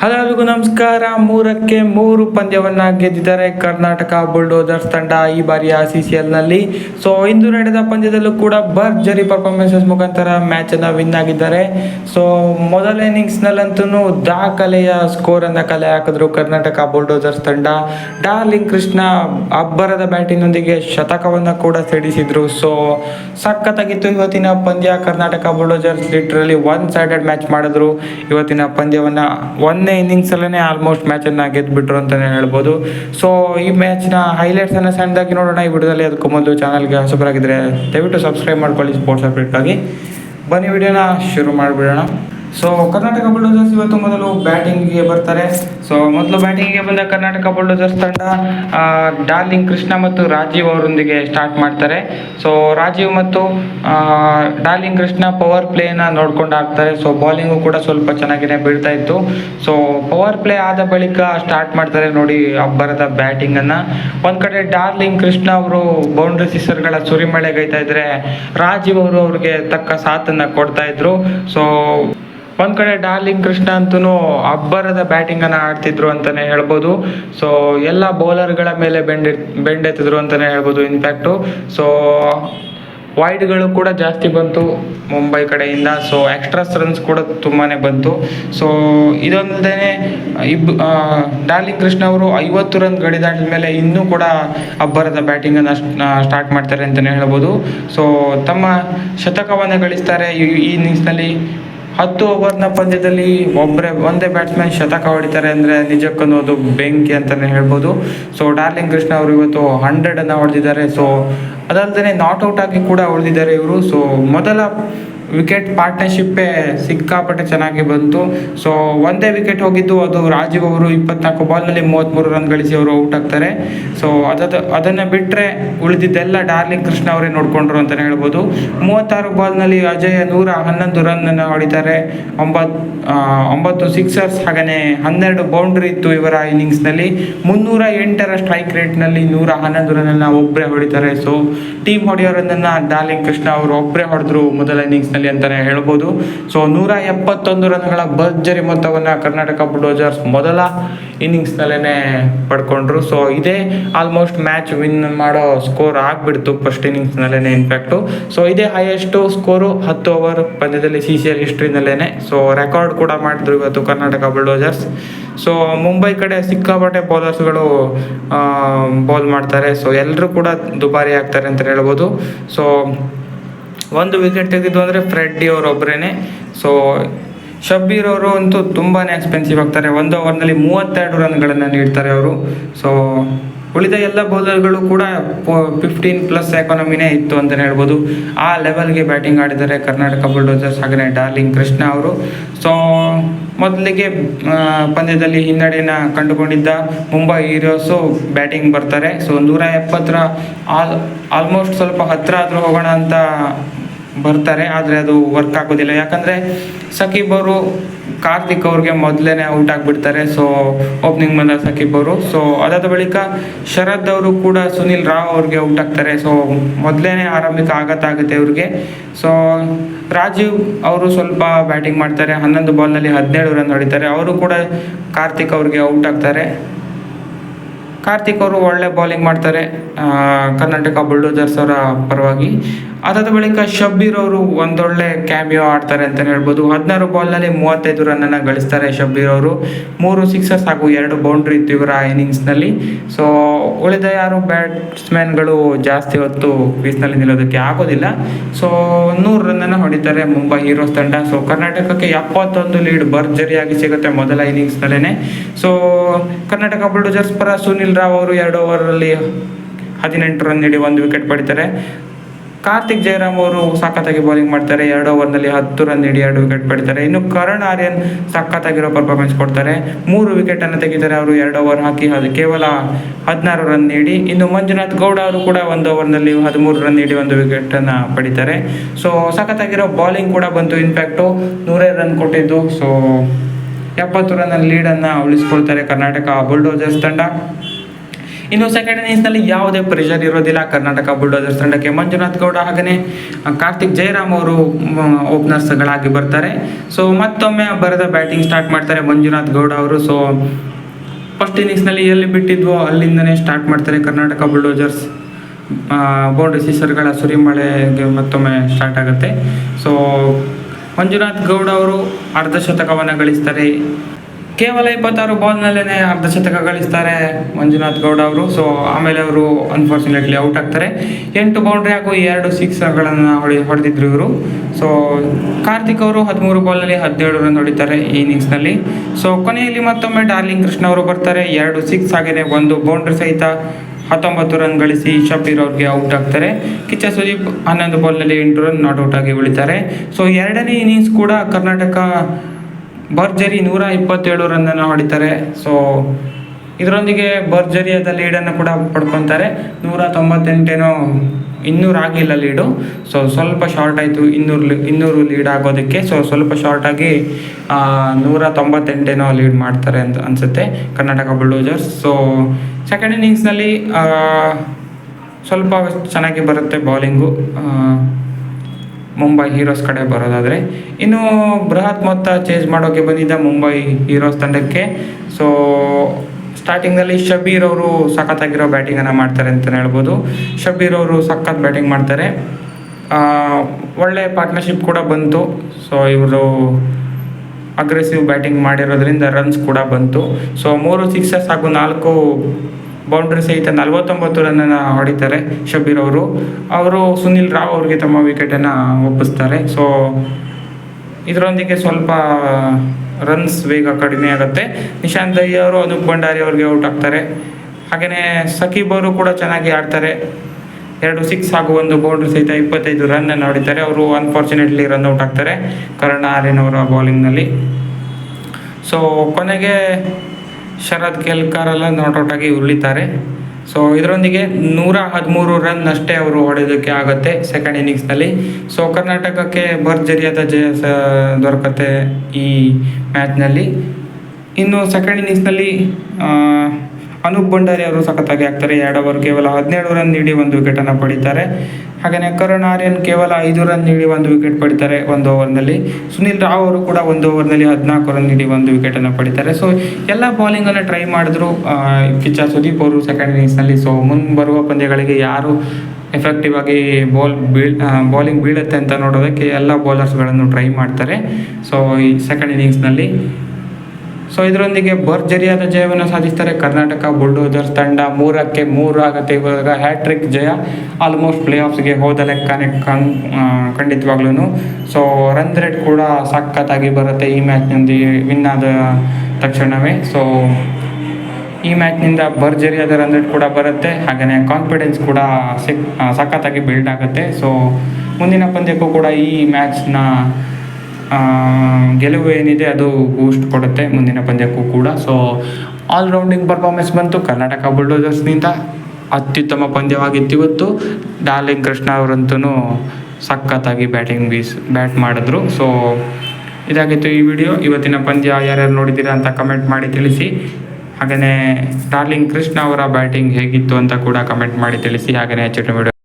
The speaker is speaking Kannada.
ಹಲೋ ಎಲ್ರಿಗೂ ನಮಸ್ಕಾರ. ಮೂರಕ್ಕೆ ಮೂರು ಪಂದ್ಯವನ್ನು ಗೆದ್ದಿದ್ದಾರೆ ಕರ್ನಾಟಕ ಬುಲ್ಡೋಜರ್ಸ್ ತಂಡ ಈ ಬಾರಿಯ ಸಿ ಸಿ ಎಲ್ನಲ್ಲಿ ಸೊ ಇಂದು ನಡೆದ ಪಂದ್ಯದಲ್ಲೂ ಕೂಡ ಭರ್ಜರಿ ಪರ್ಫಾರ್ಮೆನ್ಸಸ್ ಮುಖಾಂತರ ಮ್ಯಾಚನ್ನು ವಿನ್ ಆಗಿದ್ದಾರೆ. ಸೊ ಮೊದಲ ಇನ್ನಿಂಗ್ಸ್ನಲ್ಲಂತೂ ದಾಖಲೆಯ ಸ್ಕೋರ್ ಅನ್ನ ಕಲೆ ಹಾಕಿದ್ರು ಕರ್ನಾಟಕ ಬುಲ್ಡೋಜರ್ಸ್ ತಂಡ. ಡಾರ್ಲಿಂಗ್ ಕೃಷ್ಣ ಅಬ್ಬರದ ಬ್ಯಾಟಿನೊಂದಿಗೆ ಶತಕವನ್ನು ಕೂಡ ಸಿಡಿಸಿದ್ರು. ಸೊ ಸಖತ್ತಾಗಿತ್ತು ಇವತ್ತಿನ ಪಂದ್ಯ. Karnataka Bulldozers literally one sided match ಮಾಡಿದ್ರು. ಇವತ್ತಿನ ಪಂದ್ಯವನ್ನು ಒಂದನೇ ಇನ್ನಿಂಗ್ಸ್ ಅಲ್ಲೇ ಆಲ್ಮೋಸ್ಟ್ ಮ್ಯಾಚನ್ನು ಗೆದ್ದುಬಿಟ್ರು ಅಂತಲೇ ಹೇಳ್ಬೋದು. ಸೊ ಈ ಮ್ಯಾಚ್ನ ಹೈಲೈಟ್ಸನ್ನು ಸಣ್ಣದಾಗಿ ನೋಡೋಣ. ಈ ವಿಡಿಯೋದಲ್ಲಿ ಅದಕ್ಕೂ ಮೊದಲು ಚಾನಲ್ಗೆ ಹೊಸಬರಾಗಿದ್ರೆ ದಯವಿಟ್ಟು ಸಬ್ಸ್ಕ್ರೈಬ್ ಮಾಡ್ಕೊಳ್ಳಿ ಸ್ಪೋರ್ಟ್ಸ್ ಅಪ್ಡೇಟ್ ಆಗಿ ಬನ್ನಿ, ವಿಡಿಯೋನ ಶುರು ಮಾಡಿಬಿಡೋಣ. ಸೊ ಕರ್ನಾಟಕ ಬುಲ್ಡೋಸರ್ಸ್ ಇವತ್ತು ಮೊದಲು ಬ್ಯಾಟಿಂಗ್ಗೆ ಬರ್ತಾರೆ. ಸೊ ಮೊದಲು ಬ್ಯಾಟಿಂಗಿಗೆ ಬಂದ ಕರ್ನಾಟಕ ಬುಲ್ಡೋಸರ್ಸ್ ತಂಡ ಡಾರ್ಲಿಂಗ್ ಕೃಷ್ಣ ಮತ್ತು ರಾಜೀವ್ ಅವರೊಂದಿಗೆ ಸ್ಟಾರ್ಟ್ ಮಾಡ್ತಾರೆ. ಸೊ ರಾಜೀವ್ ಮತ್ತು ಡಾರ್ಲಿಂಗ್ ಕೃಷ್ಣ ಪವರ್ ಪ್ಲೇನ ನೋಡ್ಕೊಂಡು ಆಡ್ತಾರೆ. ಸೊ ಬೌಲಿಂಗು ಕೂಡ ಸ್ವಲ್ಪ ಚೆನ್ನಾಗಿನೇ ಬೀಳ್ತಾ ಇತ್ತು. ಸೊ ಪವರ್ ಪ್ಲೇ ಆದ ಬಳಿಕ ಸ್ಟಾರ್ಟ್ ಮಾಡ್ತಾರೆ ನೋಡಿ ಅಬ್ಬರದ ಬ್ಯಾಟಿಂಗ್ ಒಂದು ಒಂದ್ ಕಡೆ ಡಾರ್ಲಿಂಗ್ ಕೃಷ್ಣ ಅವರು ಬೌಂಡ್ರಿ ಸಿಸರ್ಗಳ ಸುರಿಮಳೆಗೈತಾ ಇದ್ರೆ ರಾಜೀವ್ ಅವರು ಅವ್ರಿಗೆ ತಕ್ಕ ಸಾಥನ್ನು ಕೊಡ್ತಾ ಇದ್ರು. ಸೊ ಒಂದ್ ಕಡೆ ಡಾರ್ಲಿಂಗ್ ಕೃಷ್ಣ ಅಂತೂ ಅಬ್ಬರದ ಬ್ಯಾಟಿಂಗ್ ಅನ್ನ ಆಡ್ತಿದ್ರು ಅಂತಾನೆ ಹೇಳ್ಬೋದು. ಸೊ ಎಲ್ಲ ಬೌಲರ್ಗಳ ಮೇಲೆ ಬೆಂಡ್ ಬೆಂಡೆತ್ತಿದ್ರು ಅಂತಾನೆ ಹೇಳ್ಬೋದು ಇನ್ಫ್ಯಾಕ್ಟು ಸೊ ವೈಡ್ಗಳು ಕೂಡ ಜಾಸ್ತಿ ಬಂತು ಮುಂಬೈ ಕಡೆಯಿಂದ. ಸೊ ಎಕ್ಸ್ಟ್ರಾಸ್ ರನ್ಸ್ ಕೂಡ ತುಂಬಾನೇ ಬಂತು. ಸೊ ಇದೊಂದೇ ಇಬ್ ಡಾರ್ಲಿಂಗ್ ಕೃಷ್ಣ ಅವರು ಐವತ್ತು ರನ್ ಗಡಿದಾಟಿದ ಮೇಲೆ ಇನ್ನೂ ಕೂಡ ಅಬ್ಬರದ ಬ್ಯಾಟಿಂಗ್ ಅನ್ನ ಸ್ಟಾರ್ಟ್ ಮಾಡ್ತಾರೆ ಅಂತಾನೆ ಹೇಳ್ಬೋದು. ಸೊ ತಮ್ಮ ಶತಕವನ್ನು ಗಳಿಸ್ತಾರೆ ಈ ಇನ್ನಿಂಗ್ಸ್ನಲ್ಲಿ ಹತ್ತು ಓವರ್ನ ಪಂದ್ಯದಲ್ಲಿ ಒಬ್ಬರೇ ಒಂದೇ ಬ್ಯಾಟ್ಸ್ಮನ್ ಶತಕ ಹೊಡಿತಾರೆ ಅಂದರೆ ಅದು ಬೆಂಕಿ ಅಂತಲೇ ಹೇಳ್ಬೋದು. ಸೊ ಡಾರ್ಲಿಂಗ್ ಕೃಷ್ಣ ಅವರು ಇವತ್ತು ಹಂಡ್ರೆಡನ್ನು ಹೊಡೆದಿದ್ದಾರೆ. ಸೊ ಅದಲ್ಲದೆ ನಾಟ್ ಔಟ್ ಆಗಿ ಕೂಡ ಹೊಡೆದಿದ್ದಾರೆ ಇವರು. ಸೊ ಮೊದಲ ವಿಕೆಟ್ ಪಾರ್ಟ್ನರ್ಶಿಪ್ಪೇ ಸಿಕ್ಕಾಪಟ್ಟೆ ಚೆನ್ನಾಗಿ ಬಂತು. ಸೊ ಒಂದೇ ವಿಕೆಟ್ ಹೋಗಿದ್ದು ಅದು ರಾಜೀವ್ ಅವರು ಇಪ್ಪತ್ನಾಲ್ಕು ಬಾಲ್ನಲ್ಲಿ ಮೂವತ್ತ್ಮೂರು ರನ್ ಗಳಿಸಿ ಅವರು ಔಟ್ ಆಗ್ತಾರೆ. ಸೊ ಅದ ಅದನ್ನು ಬಿಟ್ಟರೆ ಉಳಿದಿದ್ದೆಲ್ಲ ಡಾರ್ಲಿಂಗ್ ಕೃಷ್ಣ ಅವರೇ ನೋಡಿಕೊಂಡ್ರು ಅಂತಲೇ ಹೇಳ್ಬೋದು. ಮೂವತ್ತಾರು ಬಾಲ್ನಲ್ಲಿ ಅಜಯ್ ನೂರ ಹನ್ನೊಂದು ರನ್ ಅನ್ನು ಹೊಡಿತಾರೆ ಒಂಬತ್ತು ಒಂಬತ್ತು ಸಿಕ್ಸರ್ಸ್ ಹಾಗೆಯೇ ಹನ್ನೆರಡು ಬೌಂಡ್ರಿ ಇತ್ತು ಇವರ ಇನ್ನಿಂಗ್ಸ್ನಲ್ಲಿ ಮುನ್ನೂರ ಎಂಟರ ಸ್ಟ್ರೈಕ್ ರೇಟ್ನಲ್ಲಿ ನೂರ ಹನ್ನೊಂದು ರನ್ನನ್ನು ಒಬ್ಬರೇ ಹೊಡಿತಾರೆ. ಸೊ ಟೀಮ್ ಹೊಡೆಯೋರನ್ನ ಡಾರ್ಲಿಂಗ್ ಕೃಷ್ಣ ಅವರು ಒಬ್ಬರೇ ಹೊಡೆದ್ರು ಮೊದಲ ಇನ್ನಿಂಗ್ಸ್ನಲ್ಲಿ ಅಂತಾನೆ ಹೇಳ್ಬೋದು. ಸೊ ನೂರ ಎಪ್ಪತ್ತೊಂದು ರನ್ಗಳ ಭರ್ಜರಿ ಮೊತ್ತವನ್ನು ಕರ್ನಾಟಕ ಬುಲ್ಡೋಜರ್ಸ್ ಮೊದಲ ಇನ್ನಿಂಗ್ಸ್ನಲ್ಲೇ ಪಡ್ಕೊಂಡ್ರು. ಸೊ ಇದೇ ಆಲ್ಮೋಸ್ಟ್ ಮ್ಯಾಚ್ ವಿನ್ ಮಾಡೋ ಸ್ಕೋರ್ ಆಗಿಬಿಡ್ತು ಫಸ್ಟ್ ಇನ್ನಿಂಗ್ಸ್ನಲ್ಲೇ ಇನ್ಫ್ಯಾಕ್ಟು ಸೊ ಇದೇ ಹೈಯೆಸ್ಟು ಸ್ಕೋರು ಹತ್ತು ಓವರ್ ಪಂದ್ಯದಲ್ಲಿ ಸಿ ಸಿ ಎಲ್ ಹಿಸ್ಟ್ರಿನಲ್ಲೇ ಸೊ ರೆಕಾರ್ಡ್ ಕೂಡ ಮಾಡಿದ್ರು ಇವತ್ತು ಕರ್ನಾಟಕ ಬುಲ್ಡೋಜರ್ಸ್ ಸೊ ಮುಂಬೈ ಕಡೆ ಸಿಕ್ಕಾಪಟ್ಟೆ ಬೌಲರ್ಸ್ಗಳು ಬೌಲ್ ಮಾಡ್ತಾರೆ. ಸೊ ಎಲ್ಲರೂ ಕೂಡ ದುಬಾರಿ ಆಗ್ತಾರೆ ಅಂತ ಹೇಳ್ಬೋದು. ಸೊ ಒಂದು ವಿಕೆಟ್ ತೆಗೆದು ಅಂದರೆ ಫ್ರೆಡ್ಡಿ ಅವರೊಬ್ಬರೇ ಸೊ ಶಬ್ಬೀರ್ ಅವರು ಅಂತೂ ತುಂಬಾ ಎಕ್ಸ್ಪೆನ್ಸಿವ್ ಆಗ್ತಾರೆ. ಒಂದು ಓವರ್ನಲ್ಲಿ ಮೂವತ್ತೆರಡು ರನ್ಗಳನ್ನು ನೀಡ್ತಾರೆ ಅವರು. ಸೊ ಉಳಿದ ಎಲ್ಲ ಬೌಲರ್ಗಳು ಕೂಡ ಫಿಫ್ಟೀನ್ ಪ್ಲಸ್ ಎಕಾನಮಿನೇ ಇತ್ತು ಅಂತಲೇ ಹೇಳ್ಬೋದು. ಆ ಲೆವೆಲ್ಗೆ ಬ್ಯಾಟಿಂಗ್ ಆಡಿದ್ದಾರೆ ಕರ್ನಾಟಕ ಬುಲ್ಡೋಸರ್ಸ್ ಹಾಗೆಯೇ ಡಾರ್ಲಿಂಗ್ ಕೃಷ್ಣ ಅವರು. ಸೊ ಮೊದಲಿಗೆ ಪಂದ್ಯದಲ್ಲಿ ಹಿನ್ನಡೆಯನ್ನು ಕಂಡುಕೊಂಡಿದ್ದ ಮುಂಬೈ ಹೀರೋಸು ಬ್ಯಾಟಿಂಗ್ ಬರ್ತಾರೆ. ಸೊ ನೂರ ಎಪ್ಪತ್ತರ ಆಲ್ ಆಲ್ಮೋಸ್ಟ್ ಸ್ವಲ್ಪ ಹತ್ತಿರ ಆದರೂ ಹೋಗೋಣ ಅಂತ ಬರ್ತಾರೆ, ಆದರೆ ಅದು ವರ್ಕ್ ಆಗೋದಿಲ್ಲ. ಯಾಕಂದರೆ ಸಕೀಬ್ ಅವರು ಕಾರ್ತಿಕ್ ಅವ್ರಿಗೆ ಮೊದಲೇ ಔಟ್ ಆಗಿಬಿಡ್ತಾರೆ. ಸೊ ಓಪನಿಂಗ್ ಬಂದ ಸಕೀಬ್ ಅವರು. ಸೊ ಅದಾದ ಬಳಿಕ ಶರದ್ ಅವರು ಕೂಡ ಸುನಿಲ್ ರಾವ್ ಅವ್ರಿಗೆ ಔಟ್ ಆಗ್ತಾರೆ. ಸೊ ಮೊದಲೇ ಆರಂಭಿಕ ಆಘಾತ ಆಗುತ್ತೆ ಅವ್ರಿಗೆ ಸೊ ರಾಜೀವ್ ಅವರು ಸ್ವಲ್ಪ ಬ್ಯಾಟಿಂಗ್ ಮಾಡ್ತಾರೆ. ಹನ್ನೊಂದು ಬಾಲ್ನಲ್ಲಿ ಹದಿನೇಳು ರನ್ ಹೊಡಿತಾರೆ. ಅವರು ಕೂಡ ಕಾರ್ತಿಕ್ ಅವ್ರಿಗೆ ಔಟ್ ಆಗ್ತಾರೆ. ಕಾರ್ತಿಕ್ ಅವರು ಒಳ್ಳೆ ಬೌಲಿಂಗ್ ಮಾಡ್ತಾರೆ. ಕರ್ನಾಟಕ ಬುಲ್ಡೋಜರ್ಸ್ ಅವರ ಪರವಾಗಿ. ಅದಾದ ಬಳಿಕ ಶಬ್ಬೀರ್ ಅವರು ಒಂದೊಳ್ಳೆ ಕ್ಯಾಮಿಯೋ ಆಡ್ತಾರೆ ಅಂತ ಹೇಳ್ಬೋದು. ಹದಿನಾರು ಬಾಲ್ನಲ್ಲಿ ಮೂವತ್ತೈದು ರನ್ನನ್ನು ಗಳಿಸ್ತಾರೆ ಶಬ್ಬೀರ್ ಅವರು. ಮೂರು ಸಿಕ್ಸರ್ಸ್ ಹಾಗೂ ಎರಡು ಬೌಂಡ್ರಿ ಇತ್ತು ಇವರ ಇನ್ನಿಂಗ್ಸ್ನಲ್ಲಿ ಸೊ ಉಳಿದ ಯಾರು ಬ್ಯಾಟ್ಸ್ಮನ್ಗಳು ಜಾಸ್ತಿ ಹೊತ್ತು ಕ್ರೀಸ್ನಲ್ಲಿ ನಿಲ್ಲೋದಕ್ಕೆ ಆಗೋದಿಲ್ಲ. ಸೊ ನೂರು ರನ್ನನ್ನು ಹೊಡಿತಾರೆ ಮುಂಬೈ ಹೀರೋಸ್ ತಂಡ. ಸೊ ಕರ್ನಾಟಕಕ್ಕೆ ಎಪ್ಪತ್ತೊಂದು ಲೀಡ್ ಭರ್ಜರಿಯಾಗಿ ಸಿಗುತ್ತೆ ಮೊದಲ ಇನ್ನಿಂಗ್ಸ್ನಲ್ಲೇ ಸೊ ಕರ್ನಾಟಕ ಬುಲ್ಡೋಜರ್ಸ್ ಪರ ಸುನಿಲ್ ರಾವ್ ಅವರು ಎರಡು ಓವರಲ್ಲಿ ಹದಿನೆಂಟು ರನ್ ನೀಡಿ ಒಂದು ವಿಕೆಟ್ ಪಡಿತಾರೆ. ಕಾರ್ತಿಕ್ ಜಯರಾಮ್ ಅವರು ಸಖತ್ತಾಗಿ ಬೌಲಿಂಗ್ ಮಾಡ್ತಾರೆ. ಎರಡು ಓವರ್ನಲ್ಲಿ ಹತ್ತು ರನ್ ನೀಡಿ ಎರಡು ವಿಕೆಟ್ ಪಡಿತಾರೆ. ಇನ್ನು ಕರಣ್ ಆರ್ಯನ್ ಸಖತ್ತಾಗಿರೋ ಪರ್ಫಾರ್ಮೆನ್ಸ್ ಕೊಡ್ತಾರೆ. ಮೂರು ವಿಕೆಟ್ ಅನ್ನು ತೆಗಿತಾರೆ. ಅವರು ಎರಡು ಓವರ್ ಹಾಕಿ ಅದು ಕೇವಲ ಹದಿನಾರು ರನ್ ನೀಡಿ. ಇನ್ನು ಮಂಜುನಾಥ್ ಗೌಡ ಅವರು ಕೂಡ ಒಂದು ಓವರ್ನಲ್ಲಿ ಹದಿಮೂರು ರನ್ ನೀಡಿ ಒಂದು ವಿಕೆಟ್ ಅನ್ನ ಪಡಿತಾರೆ. ಸೊ ಸಖತ್ತಾಗಿರೋ ಬೌಲಿಂಗ್ ಕೂಡ ಬಂತು. ಇನ್ಫ್ಯಾಕ್ಟು ನೂರೇ ರನ್ ಕೊಟ್ಟಿದ್ದು. ಸೊ ಎಪ್ಪತ್ತು ರನ್ ಲೀಡನ್ನು ಉಳಿಸ್ಕೊಳ್ತಾರೆ ಕರ್ನಾಟಕ ಬುಲ್ಡೋಜರ್ಸ್ ತಂಡ. ಇನ್ನು ಸೆಕೆಂಡ್ ಇನ್ನಿಂಗ್ಸ್ನಲ್ಲಿ ಯಾವುದೇ ಪ್ರೆಷರ್ ಇರೋದಿಲ್ಲ ಕರ್ನಾಟಕ ಬುಲ್ಡೋಸರ್ಸ್ ತಂಡಕ್ಕೆ ಮಂಜುನಾಥ್ ಗೌಡ ಹಾಗೆಯೇ ಕಾರ್ತಿಕ್ ಜಯರಾಮ್ ಅವರು ಓಪನರ್ಸ್ಗಳಾಗಿ ಬರ್ತಾರೆ. ಸೊ ಮತ್ತೊಮ್ಮೆ ಬರದ ಬ್ಯಾಟಿಂಗ್ ಸ್ಟಾರ್ಟ್ ಮಾಡ್ತಾರೆ ಮಂಜುನಾಥ್ ಗೌಡ ಅವರು. ಸೊ ಫಸ್ಟ್ ಇನ್ನಿಂಗ್ಸ್ನಲ್ಲಿ ಎಲ್ಲಿ ಬಿಟ್ಟಿದ್ವೋ ಅಲ್ಲಿಂದನೇ ಸ್ಟಾರ್ಟ್ ಮಾಡ್ತಾರೆ ಕರ್ನಾಟಕ ಬುಲ್ಡೋಜರ್ಸ್ ಬೌಂಡ್ರಿ ಸೀಸರ್ಗಳ ಸುರಿಮಳೆಗೆ ಮತ್ತೊಮ್ಮೆ ಸ್ಟಾರ್ಟ್ ಆಗುತ್ತೆ. ಸೊ ಮಂಜುನಾಥ್ ಗೌಡ ಅವರು ಅರ್ಧ ಶತಕವನ್ನು ಗಳಿಸ್ತಾರೆ. ಕೇವಲ ಇಪ್ಪತ್ತಾರು ಬಾಲ್ನಲ್ಲೇ ಅರ್ಧ ಶತಕ ಗಳಿಸ್ತಾರೆ ಮಂಜುನಾಥ್ ಗೌಡ ಅವರು. ಸೊ ಆಮೇಲೆ ಅವರು ಅನ್ಫಾರ್ಚುನೇಟ್ಲಿ ಔಟ್ ಆಗ್ತಾರೆ. ಎಂಟು ಬೌಂಡ್ರಿ ಹಾಗೂ ಎರಡು ಸಿಕ್ಸ್ಗಳನ್ನು ಹೊಡಿ, ಹೊಡೆದಿದ್ರು ಇವರು. ಸೊ ಕಾರ್ತಿಕ್ ಅವರು ಹದಿಮೂರು ಬಾಲ್ನಲ್ಲಿ ಹದಿನೇಳು ರನ್ ಹೊಡಿತಾರೆ ಈ ಇನ್ನಿಂಗ್ಸ್ನಲ್ಲಿ ಸೊ ಕೊನೆಯಲ್ಲಿ ಮತ್ತೊಮ್ಮೆ ಡಾರ್ಲಿಂಗ್ ಕೃಷ್ಣ ಅವರು ಬರ್ತಾರೆ. ಎರಡು ಸಿಕ್ಸ್ ಹಾಗೆಯೇ ಒಂದು ಬೌಂಡ್ರಿ ಸಹಿತ ಹತ್ತೊಂಬತ್ತು ರನ್ ಗಳಿಸಿ ಶಬೀರ್ ಅವ್ರಿಗೆ ಔಟ್ ಆಗ್ತಾರೆ. ಕಿಚ್ಚ ಸುದೀಪ್ ಹನ್ನೊಂದು ಬಾಲ್ನಲ್ಲಿ ಎಂಟು ರನ್ ನಾಟ್ ಔಟ್ ಆಗಿ ಉಳಿತಾರೆ. ಸೊ ಎರಡನೇ ಇನ್ನಿಂಗ್ಸ್ ಕೂಡ ಕರ್ನಾಟಕ ಭರ್ಜರಿ ನೂರ ಇಪ್ಪತ್ತೇಳು ರನ್ನನ್ನು ಹೊಡಿತಾರೆ. ಸೊ ಇದರೊಂದಿಗೆ ಭರ್ಜರಿಯಾದ ಲೀಡನ್ನು ಕೂಡ ಪಡ್ಕೊತಾರೆ. ನೂರ ತೊಂಬತ್ತೆಂಟೇನೋ ಇನ್ನೂರು ಆಗಿಲ್ಲ ಲೀಡು. ಸೊ ಸ್ವಲ್ಪ ಶಾರ್ಟ್ ಆಯಿತು ಇನ್ನೂರು ಇನ್ನೂರು ಲೀಡ್ ಆಗೋದಕ್ಕೆ. ಸೊ ಸ್ವಲ್ಪ ಶಾರ್ಟ್ ಆಗಿ ಆ, ನೂರ ತೊಂಬತ್ತೆಂಟೇನೋ ಲೀಡ್ ಮಾಡ್ತಾರೆ ಅಂತ ಅನಿಸುತ್ತೆ ಕರ್ನಾಟಕ ಬುಲ್ಡೋಜರ್ಸ್ ಸೊ ಸೆಕೆಂಡ್ ಇನ್ನಿಂಗ್ಸ್ನಲ್ಲಿ ಸ್ವಲ್ಪ ಚೆನ್ನಾಗಿ ಬರುತ್ತೆ ಬೌಲಿಂಗು ಮುಂಬೈ ಹೀರೋಸ್ ಕಡೆ ಬರೋದಾದರೆ, ಇನ್ನು ಬೃಹತ್ ಮೊತ್ತ ಚೇಂಜ್ ಮಾಡೋಕ್ಕೆ ಬಂದಿದ್ದ ಮುಂಬೈ ಹೀರೋಸ್ ತಂಡಕ್ಕೆ. ಸೊ ಸ್ಟಾರ್ಟಿಂಗ್ನಲ್ಲಿ ಶಬೀರ್ ಅವರು ಸಖತ್ತಾಗಿರೋ ಬ್ಯಾಟಿಂಗನ್ನು ಮಾಡ್ತಾರೆ ಅಂತಲೇ ಹೇಳ್ಬೋದು. ಶಬೀರ್ ಅವರು ಸಖತ್ ಬ್ಯಾಟಿಂಗ್ ಮಾಡ್ತಾರೆ. ಒಳ್ಳೆ ಪಾರ್ಟ್ನರ್ಶಿಪ್ ಕೂಡ ಬಂತು. ಸೊ ಇವರು ಅಗ್ರೆಸಿವ್ ಬ್ಯಾಟಿಂಗ್ ಮಾಡಿರೋದ್ರಿಂದ ರನ್ಸ್ ಕೂಡ ಬಂತು. ಸೊ ಮೂರು ಸಿಕ್ಸಸ್ ಹಾಗೂ ನಾಲ್ಕು ಬೌಂಡ್ರಿ ಸಹಿತ ನಲವತ್ತೊಂಬತ್ತು ರನ್ನನ್ನು ಹೊಡಿತಾರೆ ಶಬೀರ್ ಅವರು. ಅವರು ಸುನಿಲ್ ರಾವ್ ಅವರಿಗೆ ತಮ್ಮ ವಿಕೆಟನ್ನು ಒಪ್ಪಿಸ್ತಾರೆ. ಸೊ ಇದರೊಂದಿಗೆ ಸ್ವಲ್ಪ ರನ್ಸ್ ವೇಗ ಕಡಿಮೆ ಆಗುತ್ತೆ. ನಿಶಾಂತ್ ದಯ್ಯ ಅವರು, ಅನೂಪ್ ಭಂಡಾರಿ ಅವ್ರಿಗೆ ಔಟ್ ಆಗ್ತಾರೆ. ಹಾಗೆಯೇ ಸಕೀಬ್ ಅವರು ಕೂಡ ಚೆನ್ನಾಗಿ ಆಡ್ತಾರೆ. ಎರಡು ಸಿಕ್ಸ್ ಹಾಗೂ ಒಂದು ಬೌಂಡ್ರಿ ಸಹಿತ ಇಪ್ಪತ್ತೈದು ರನ್ನನ್ನು ಹೊಡಿತಾರೆ. ಅವರು ಅನ್ಫಾರ್ಚುನೇಟ್ಲಿ ರನ್ ಔಟ್ ಆಗ್ತಾರೆ. ಕರ್ಣ ಆರ್ಯನ್ ಅವರ ಬೌಲಿಂಗ್ನಲ್ಲಿ ಸೊ ಕೊನೆಗೆ ಶರದ್ ಕೆಲ್ಕರ್ ಎಲ್ಲ ನಾಟ್ ಔಟ್ ಆಗಿ ಉರುಳಿತಾರೆ. ಸೊ ಇದರೊಂದಿಗೆ ನೂರ ಹದಿಮೂರು ರನ್ ಅಷ್ಟೇ ಅವರು ಹೊಡೆಯೋದಕ್ಕೆ ಆಗುತ್ತೆ ಸೆಕೆಂಡ್ ಇನ್ನಿಂಗ್ಸ್ನಲ್ಲಿ ಸೊ ಕರ್ನಾಟಕಕ್ಕೆ ಭರ್ಜರಿಯಾದ ಜಯ ಸ, ದೊರಕತ್ತೆ ಈ ಮ್ಯಾಚ್ನಲ್ಲಿ ಇನ್ನು ಸೆಕೆಂಡ್ ಇನ್ನಿಂಗ್ಸ್ನಲ್ಲಿ ಅನೂಪ್ ಭಂಡಾರಿ ಅವರು ಸಖತ್ತಾಗಿ ಆಗ್ತಾರೆ ಎರಡು ಓವರ್ ಕೇವಲ ಹದಿನೇಳು ರನ್ ನೀಡಿ ಒಂದು ವಿಕೆಟನ್ನು ಪಡಿತಾರೆ. ಹಾಗೆಯೇ ಕರುಣ್ ಆರ್ಯನ್ ಕೇವಲ ಐದು ರನ್ ನೀಡಿ ಒಂದು ವಿಕೆಟ್ ಪಡಿತಾರೆ ಒಂದು ಓವರ್ನಲ್ಲಿ ಸುನಿಲ್ ರಾವ್ ಅವರು ಕೂಡ ಒಂದು ಓವರ್ನಲ್ಲಿ ಹದಿನಾಲ್ಕು ರನ್ ನೀಡಿ ಒಂದು ವಿಕೆಟನ್ನು ಪಡಿತಾರೆ. ಸೊ ಎಲ್ಲ ಬೌಲಿಂಗನ್ನು ಟ್ರೈ ಮಾಡಿದ್ರು ಕಿಚ್ಚ ಸುದೀಪ್ ಅವರು ಸೆಕೆಂಡ್ ಇನ್ನಿಂಗ್ಸ್ನಲ್ಲಿ ಸೊ ಮುಂದೆ ಬರುವ ಪಂದ್ಯಗಳಿಗೆ ಯಾರು ಎಫೆಕ್ಟಿವ್ ಆಗಿ ಬಾಲ್ ಬೀಳ್ ಬೌಲಿಂಗ್ ಬೀಳುತ್ತೆ ಅಂತ ನೋಡೋದಕ್ಕೆ ಎಲ್ಲ ಬೌಲರ್ಸ್ಗಳನ್ನು ಟ್ರೈ ಮಾಡ್ತಾರೆ. ಸೊ ಈ ಸೆಕೆಂಡ್ ಇನ್ನಿಂಗ್ಸ್ನಲ್ಲಿ ಸೊ ಇದರೊಂದಿಗೆ ಭರ್ಜರಿಯಾದ ಜಯವನ್ನು ಸಾಧಿಸ್ತಾರೆ ಕರ್ನಾಟಕ ಬುಲ್ಡೋಜರ್ಸ್ ತಂಡ. ಮೂರಕ್ಕೆ ಮೂರು ಆಗುತ್ತೆ ಇವಾಗ. ಹ್ಯಾಟ್ರಿಕ್ ಜಯ ಆಲ್ಮೋಸ್ಟ್ ಪ್ಲೇ ಆಫ್ಸ್ಗೆ ಹೋದ ಲೆಕ್ಕನೇ ಕಣ್ ಖಂಡಿತವಾಗ್ಲೂ ಸೊ ರನ್ ರೇಟ್ ಕೂಡ ಸಖತ್ತಾಗಿ ಬರುತ್ತೆ ಈ ಮ್ಯಾಚ್ನೊಂದಿಗೆ ವಿನ್ ಆದ ತಕ್ಷಣವೇ. ಸೊ ಈ ಮ್ಯಾಚ್ನಿಂದ ಭರ್ಜರಿಯಾದ ರನ್ ರೇಟ್ ಕೂಡ ಬರುತ್ತೆ. ಹಾಗೆಯೇ ಕಾನ್ಫಿಡೆನ್ಸ್ ಕೂಡ ಸಿಕ್ ಸಖತ್ತಾಗಿ ಬಿಲ್ಡ್ ಆಗುತ್ತೆ. ಸೊ ಮುಂದಿನ ಪಂದ್ಯಕ್ಕೂ ಕೂಡ ಈ ಮ್ಯಾಚ್ನ ಗೆಲುವು ಏನಿದೆ ಅದು ಬೂಸ್ಟ್ ಕೊಡುತ್ತೆ ಮುಂದಿನ ಪಂದ್ಯಕ್ಕೂ ಕೂಡ. ಸೊ ಆಲ್ರೌಂಡಿಂಗ್ ಪರ್ಫಾರ್ಮೆನ್ಸ್ ಬಂತು. ಕರ್ನಾಟಕ ಬುಲ್ಡೋಜರ್ಸ್ನಿಂದ ಅತ್ಯುತ್ತಮ ಪಂದ್ಯವಾಗಿತ್ತು ಇವತ್ತು. ಡಾರ್ಲಿಂಗ್ ಕೃಷ್ಣ ಅವರಂತೂ ಸಖತ್ತಾಗಿ ಬ್ಯಾಟಿಂಗ್ ಬೀಸ್ ಬ್ಯಾಟ್ ಮಾಡಿದ್ರು. ಸೊ ಇದಾಗಿತ್ತು ಈ ವಿಡಿಯೋ ಇವತ್ತಿನ ಪಂದ್ಯ ಯಾರ್ಯಾರು ನೋಡಿದ್ದೀರಾ ಅಂತ ಕಮೆಂಟ್ ಮಾಡಿ ತಿಳಿಸಿ. ಹಾಗೆಯೇ ಡಾರ್ಲಿಂಗ್ ಕೃಷ್ಣ ಅವರ ಬ್ಯಾಟಿಂಗ್ ಹೇಗಿತ್ತು ಅಂತ ಕೂಡ ಕಮೆಂಟ್ ಮಾಡಿ ತಿಳಿಸಿ. ಹಾಗೆಯೇ ಹೆಚ್ಚಿನ ವಿಡಿಯೋ